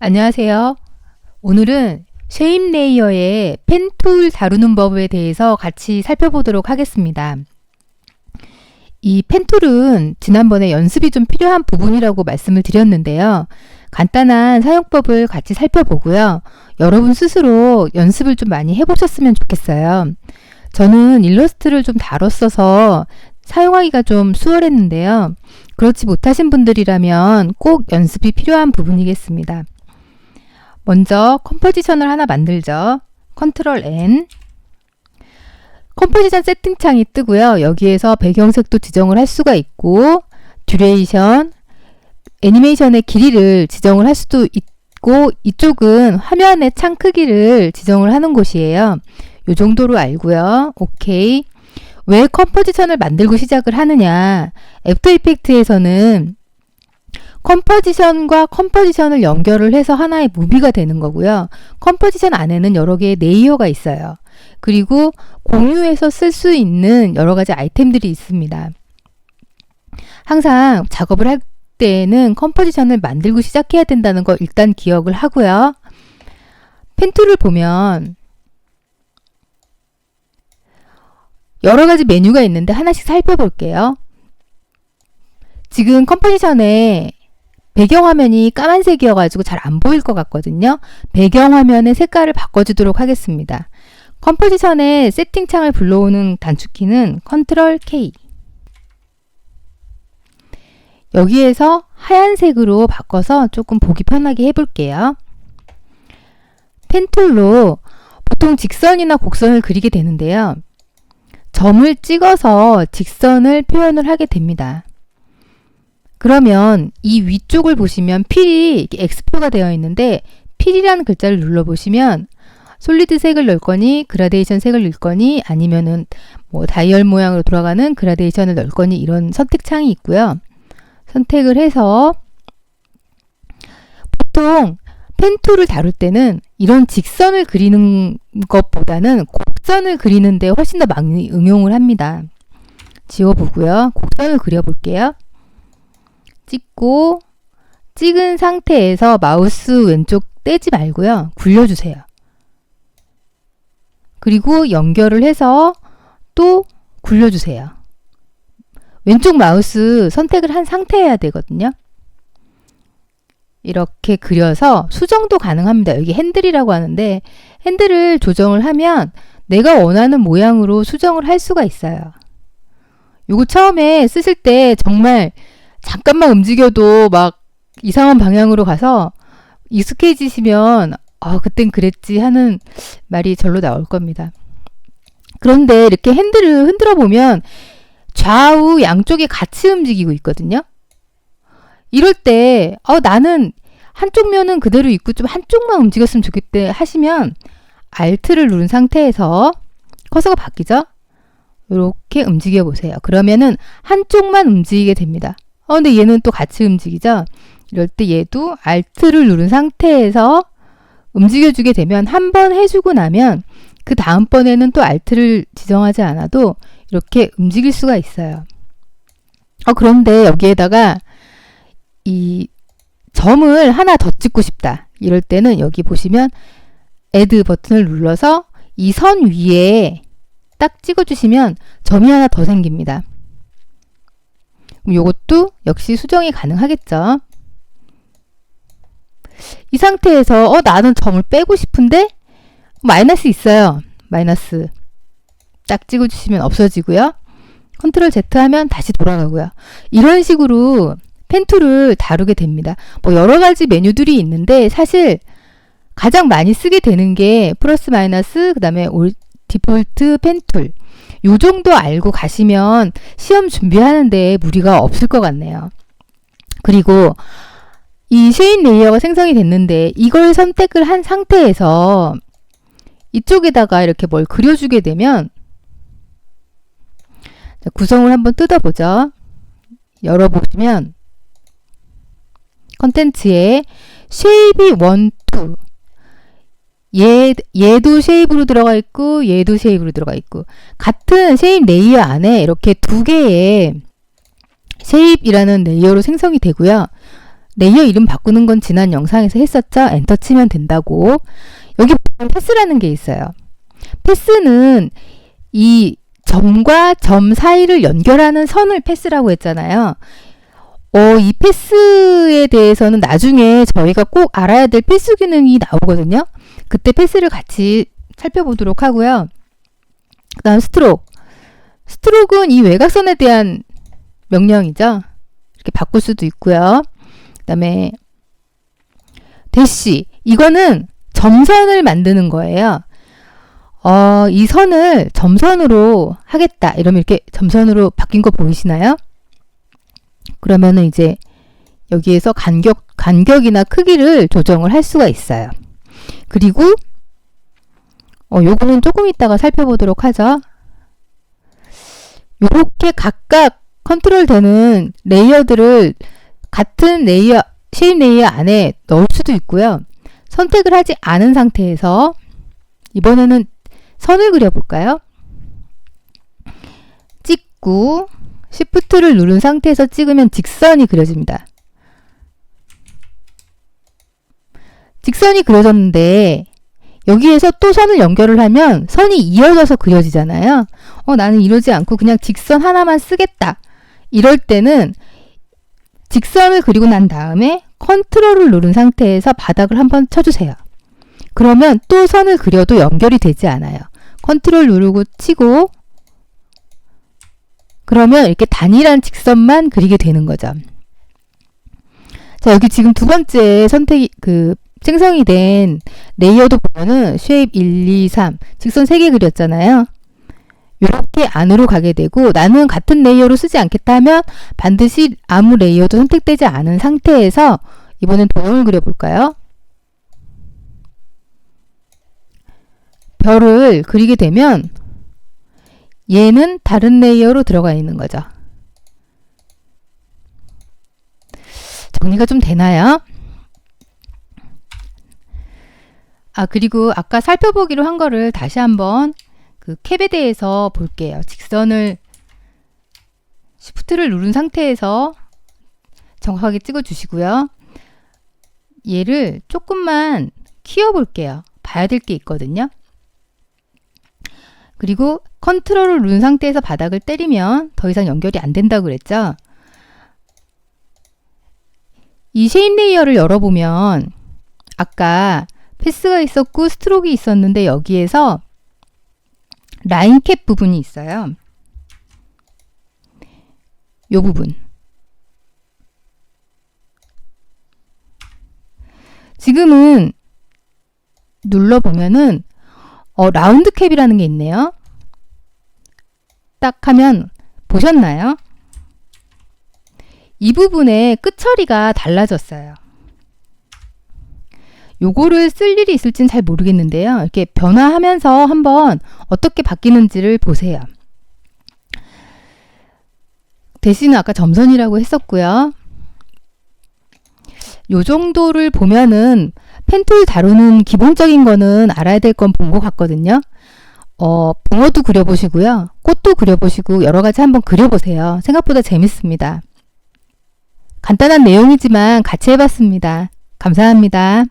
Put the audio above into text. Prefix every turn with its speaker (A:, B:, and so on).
A: 안녕하세요. 오늘은 쉐임 레이어의 펜 툴 다루는 법에 대해서 같이 살펴보도록 하겠습니다. 이 펜 툴은 지난번에 연습이 좀 필요한 부분이라고 말씀을 드렸는데요. 간단한 사용법을 같이 살펴보고요. 여러분 스스로 연습을 좀 많이 해보셨으면 좋겠어요. 저는 일러스트를 좀 다뤘어서 사용하기가 좀 수월했는데요. 그렇지 못하신 분들이라면 꼭 연습이 필요한 부분이겠습니다. 먼저 컴포지션을 하나 만들죠. 컨트롤 N 컴포지션 세팅창이 뜨고요. 여기에서 배경색도 지정을 할 수가 있고 듀레이션, 애니메이션의 길이를 지정을 할 수도 있고 이쪽은 화면의 창 크기를 지정을 하는 곳이에요. 이 정도로 알고요. 오케이. 왜 컴포지션을 만들고 시작을 하느냐? 애프터 이펙트에서는 컴포지션과 컴포지션을 연결을 해서 하나의 무비가 되는 거고요. 컴포지션 안에는 여러 개의 레이어가 있어요. 그리고 공유해서 쓸 수 있는 여러 가지 아이템들이 있습니다. 항상 작업을 할 때에는 컴포지션을 만들고 시작해야 된다는 거 일단 기억을 하고요. 펜툴을 보면 여러 가지 메뉴가 있는데 하나씩 살펴볼게요. 지금 컴포지션에 배경화면이 까만색이어가지고 잘 안 보일 것 같거든요. 배경화면의 색깔을 바꿔주도록 하겠습니다. 컴포지션의 세팅창을 불러오는 단축키는 컨트롤 K. 여기에서 하얀색으로 바꿔서 조금 보기 편하게 해볼게요. 펜툴로 보통 직선이나 곡선을 그리게 되는데요. 점을 찍어서 직선을 표현을 하게 됩니다. 그러면 이 위쪽을 보시면 필이 X표가 되어 있는데 필이라는 글자를 눌러보시면 솔리드 색을 넣을 거니 그라데이션 색을 넣을 거니 아니면은 뭐 다이얼 모양으로 돌아가는 그라데이션을 넣을 거니 이런 선택 창이 있고요. 선택을 해서 보통 펜툴을 다룰 때는 이런 직선을 그리는 것보다는 곡선을 그리는데 훨씬 더 많이 응용을 합니다. 지워보고요. 곡선을 그려볼게요. 찍고 찍은 상태에서 마우스 왼쪽 떼지 말고요. 굴려주세요. 그리고 연결을 해서 또 굴려주세요. 왼쪽 마우스 선택을 한 상태여야 되거든요. 이렇게 그려서 수정도 가능합니다. 여기 핸들이라고 하는데 핸들을 조정을 하면 내가 원하는 모양으로 수정을 할 수가 있어요. 요거 처음에 쓰실 때 정말 잠깐만 움직여도 막 이상한 방향으로 가서 익숙해지시면 아, 그땐 그랬지 하는 말이 절로 나올 겁니다. 그런데 이렇게 핸들을 흔들어 보면 좌우 양쪽이 같이 움직이고 있거든요. 이럴 때, 어, 나는 한쪽 면은 그대로 있고 좀 한쪽만 움직였으면 좋겠대 하시면 Alt를 누른 상태에서 커서가 바뀌죠? 이렇게 움직여 보세요. 그러면은 한쪽만 움직이게 됩니다. 어, 근데 얘는 또 같이 움직이죠? 이럴 때 얘도 Alt를 누른 상태에서 움직여주게 되면 한 번 해주고 나면 그 다음번에는 또 Alt를 지정하지 않아도 이렇게 움직일 수가 있어요. 어, 그런데 여기에다가 이 점을 하나 더 찍고 싶다. 이럴 때는 여기 보시면 Add 버튼을 눌러서 이 선 위에 딱 찍어주시면 점이 하나 더 생깁니다. 이것도 역시 수정이 가능하겠죠. 이 상태에서 어 나는 점을 빼고 싶은데 마이너스 있어요. 마이너스 딱 찍어주시면 없어지고요. 컨트롤 Z 하면 다시 돌아가고요. 이런 식으로 펜툴을 다루게 됩니다. 뭐 여러 가지 메뉴들이 있는데 사실 가장 많이 쓰게 되는 게 플러스 마이너스 그 다음에 디폴트 펜툴 요 정도 알고 가시면 시험 준비하는데 무리가 없을 것 같네요. 그리고 이 쉐인 레이어가 생성이 됐는데 이걸 선택을 한 상태에서 이쪽에다가 이렇게 뭘 그려주게 되면 구성을 한번 뜯어보죠. 열어보시면 컨텐츠에 쉐입이 1, 2 얘, 얘도 쉐입으로 들어가 있고 얘도 쉐입으로 들어가 있고 같은 쉐입 레이어 안에 이렇게 두 개의 쉐입이라는 레이어로 생성이 되고요. 레이어 이름 바꾸는 건 지난 영상에서 했었죠? 엔터 치면 된다고. 여기 보면 패스라는 게 있어요. 패스는 이 점과 점 사이를 연결하는 선을 패스라고 했잖아요. 어, 이 패스에 대해서는 나중에 저희가 꼭 알아야 될 필수 기능이 나오거든요. 그때 패스를 같이 살펴보도록 하고요. 그 다음 스트로크. 스트로크는 이 외곽선에 대한 명령이죠. 이렇게 바꿀 수도 있고요. 그 다음에 대시. 이거는 점선을 만드는 거예요. 어, 이 선을 점선으로 하겠다. 이러면 이렇게 점선으로 바뀐 거 보이시나요? 그러면은 이제 여기에서 간격, 간격이나 크기를 조정을 할 수가 있어요. 그리고 어, 요거는 조금 이따가 살펴보도록 하죠. 요렇게 각각 컨트롤 되는 레이어들을 같은 레이어, 쉐입 레이어 안에 넣을 수도 있고요. 선택을 하지 않은 상태에서 이번에는 선을 그려볼까요? 찍고 Shift를 누른 상태에서 찍으면 직선이 그려집니다. 직선이 그려졌는데 여기에서 또 선을 연결을 하면 선이 이어져서 그려지잖아요. 어, 나는 이러지 않고 그냥 직선 하나만 쓰겠다. 이럴 때는 직선을 그리고 난 다음에 컨트롤을 누른 상태에서 바닥을 한번 쳐주세요. 그러면 또 선을 그려도 연결이 되지 않아요. 컨트롤 누르고 치고 그러면 이렇게 단일한 직선만 그리게 되는 거죠. 자, 여기 지금 두 번째 선택이 그 생성이 된 레이어도 보면은 쉐입 1, 2, 3 직선 3개 그렸잖아요. 이렇게 안으로 가게 되고 나는 같은 레이어로 쓰지 않겠다 하면 반드시 아무 레이어도 선택되지 않은 상태에서 이번엔 도형을 그려볼까요? 별을 그리게 되면 얘는 다른 레이어로 들어가 있는 거죠. 정리가 좀 되나요? 아, 그리고 아까 살펴보기로 한 거를 다시 한번 그 캡에 대해서 볼게요. 직선을 시프트를 누른 상태에서 정확하게 찍어 주시고요. 얘를 조금만 키워 볼게요. 봐야 될 게 있거든요. 그리고 컨트롤을 누른 상태에서 바닥을 때리면 더 이상 연결이 안 된다고 그랬죠. 이 쉐입 레이어를 열어보면 아까 패스가 있었고 스트로크가 있었는데 여기에서 라인 캡 부분이 있어요. 요 부분. 지금은 눌러보면은 어, 라운드 캡이라는 게 있네요. 딱 하면 보셨나요? 이 부분의 끝 처리가 달라졌어요. 요거를 쓸 일이 있을지는 잘 모르겠는데요. 이렇게 변화하면서 한번 어떻게 바뀌는지를 보세요. 대신은 아까 점선이라고 했었고요. 요 정도를 보면은 펜툴 다루는 기본적인 거는 알아야 될 건 본 것 같거든요. 어, 붕어도 그려보시고요. 꽃도 그려보시고 여러 가지 한번 그려보세요. 생각보다 재밌습니다. 간단한 내용이지만 같이 해봤습니다. 감사합니다.